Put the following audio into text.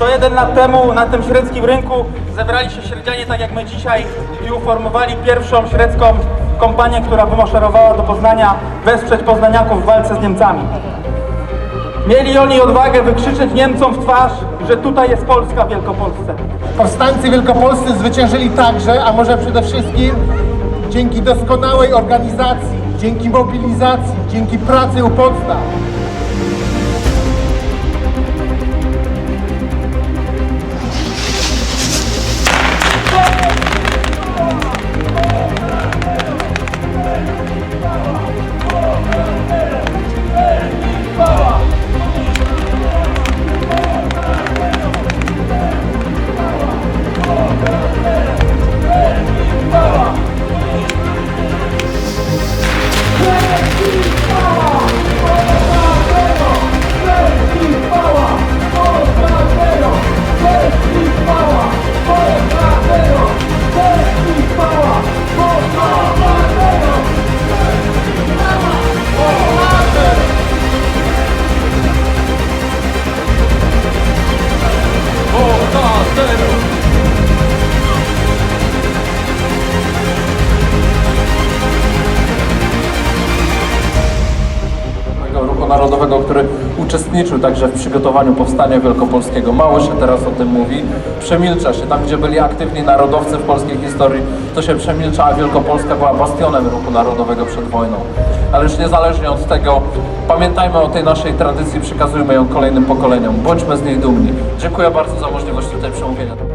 101 lat temu na tym średzkim rynku zebrali się średzianie tak jak my dzisiaj i uformowali pierwszą średzką kompanię, która wymaszerowała do Poznania wesprzeć poznaniaków w walce z Niemcami. Mieli oni odwagę wykrzyczeć Niemcom w twarz, że tutaj jest Polska w Wielkopolsce. Powstańcy wielkopolscy zwyciężyli także, a może przede wszystkim dzięki doskonałej organizacji, dzięki mobilizacji, dzięki pracy u podstaw. Narodowego, który uczestniczył także w przygotowaniu powstania wielkopolskiego. Mało się teraz o tym mówi. Przemilcza się. Tam, gdzie byli aktywni narodowcy w polskiej historii, to się przemilcza, a Wielkopolska była bastionem Ruchu Narodowego przed wojną. Ale już niezależnie od tego, pamiętajmy o tej naszej tradycji, przekazujmy ją kolejnym pokoleniom. Bądźmy z niej dumni. Dziękuję bardzo za możliwość tutaj przemówienia.